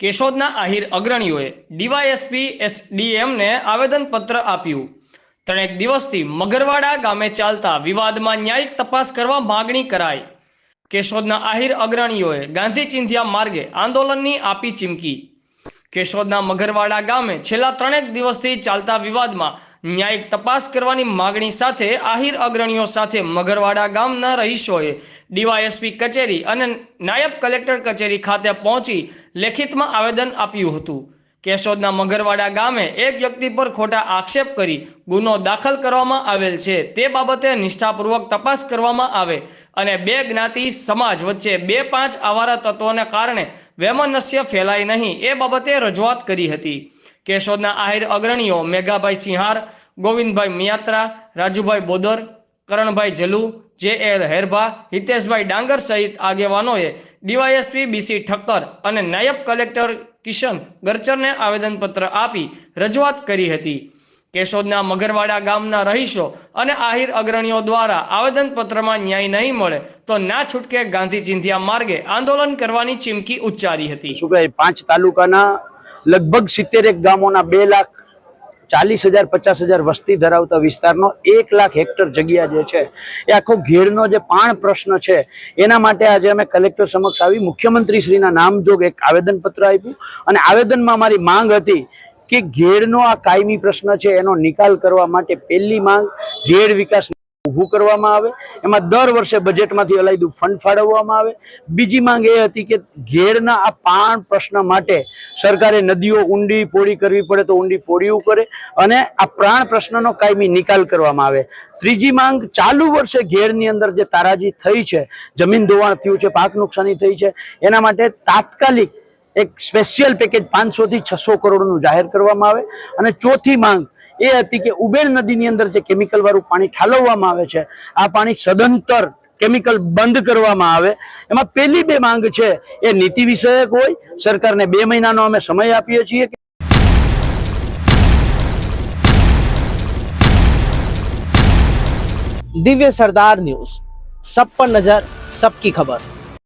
કેશોદના આહિર અગ્રણીઓએ DYSP S ડીએમને આવેદનપત્ર આપ્યું. ત્રણેક દિવસથી મગરવાડા ગામે ચાલતા વિવાદમાં ન્યાયિક તપાસ કરવા માગણી કરાઈ. કેશોદના આહિર અગ્રણીઓએ ગાંધી ચિંધ્યા માર્ગે આંદોલનની આપી ચીમકી. કેશોદના મગરવાડા ગામે છેલ્લા ત્રણેક દિવસથી ચાલતા વિવાદમાં ન્યાયિક તપાસ કરવાની માગણી સાથે આહિર અગ્રણીઓ સાથે મગરવાડા ગામના રહીશોએ ડીવાયએસપી કચેરી અને નાયબ કલેક્ટર કચેરી ખાતે પહોંચી લેખિતમાં આવેદન આપ્યું હતું. કેશોદના મગરવાડા ગામે એક વ્યક્તિ પર ખોટા આક્ષેપ કરી ગુનો દાખલ કરવામાં આવેલ છે. તે બાબતે નિષ્ઠાપૂર્વક તપાસ કરવામાં આવે અને બે જ્ઞાતિ સમાજ વચ્ચે બે પાંચ આવારા તત્વોને કારણે વેમનસ્ય ફેલાય નહીં એ બાબતે રજૂઆત કરી હતી. કેશોદના આહિર અગ્રણીઓ મેઘાભાઈ સિંહાર, ગોવિંદભાઈ મિયાત્રા, રાજુભાઈ બોદર, કરણભાઈ જલુ જે એલ હેરભા, હિતેશભાઈ ડાંગર સહિત આગેવાનોએ ડીવાયએસપી બીસી ઠક્કર અને નાયબ કલેક્ટર કિશન ગરચરને આવેદનપત્ર આપી રજૂઆત કરી હતી. કેશોદના મગરવાડા ગામના રહીશો અને આહિર અગ્રણીઓ દ્વારા આવેદનપત્રમાં ન્યાય નહીં મળે તો ના છૂટકે ગાંધી ચિંધ્યા માર્ગે આંદોલન કરવાની ચીમકી ઉચ્ચારી હતી. પાંચ તાલુકાના લગભગ સિત્તેર એક ગામોના બે લાખ ચાલીસ હજાર, પચાસ હજાર વસ્તી ધરાવતા વિસ્તારનો એક લાખ હેક્ટર જગ્યા જે છે, એ આખો ઘેરનો જે પાણ પ્રશ્ન છે, એના માટે આજે અમે કલેક્ટર સમક્ષ આવી મુખ્યમંત્રી શ્રીના નામજોગ એક આવેદનપત્ર આપ્યું. અને આવેદનમાં મારી માંગ હતી કે ઘેરનો આ કાયમી પ્રશ્ન છે, એનો નિકાલ કરવા માટે પહેલી માંગ ઘેર વિકાસ ઊભું કરવામાં આવે. એમાં દર વર્ષે બજેટમાંથી અલાયદું ફંડ ફાળવવામાં આવે. બીજી માંગ એ હતી કે ઘેરના આ પાણ પ્રશ્ન માટે સરકારે નદીઓ ઊંડી પોળી કરવી પડે તો ઊંડી પોળીઓ કરે અને આ પ્રાણ પ્રશ્નનો કાયમી નિકાલ કરવામાં આવે. ત્રીજી માંગ, ચાલુ વર્ષે ઘેરની અંદર જે તારાજી થઈ છે, જમીન ધોવાણ થયું છે, પાક નુકસાની થઈ છે, એના માટે તાત્કાલિક એક સ્પેશિયલ પેકેજ પાંચસો થી છસો કરોડનું જાહેર કરવામાં આવે. અને ચોથી માંગ એ હતી કે ઉબેર નદીની અંદર જે કેમિકલ વાળું પાણી ઠાલવવામાં આવે છે, આ પાણી સદંતર કેમિકલ બંધ કરવામાં આવે. એમાં પહેલી બે માંગ છે, એ નીતિ વિષયક હોય, સરકારને બે મહિનાનો અમે સમય આપીએ છીએ દિવ્ય સરદાર ન્યૂઝ સબ પર નજર, સબકી ખબર.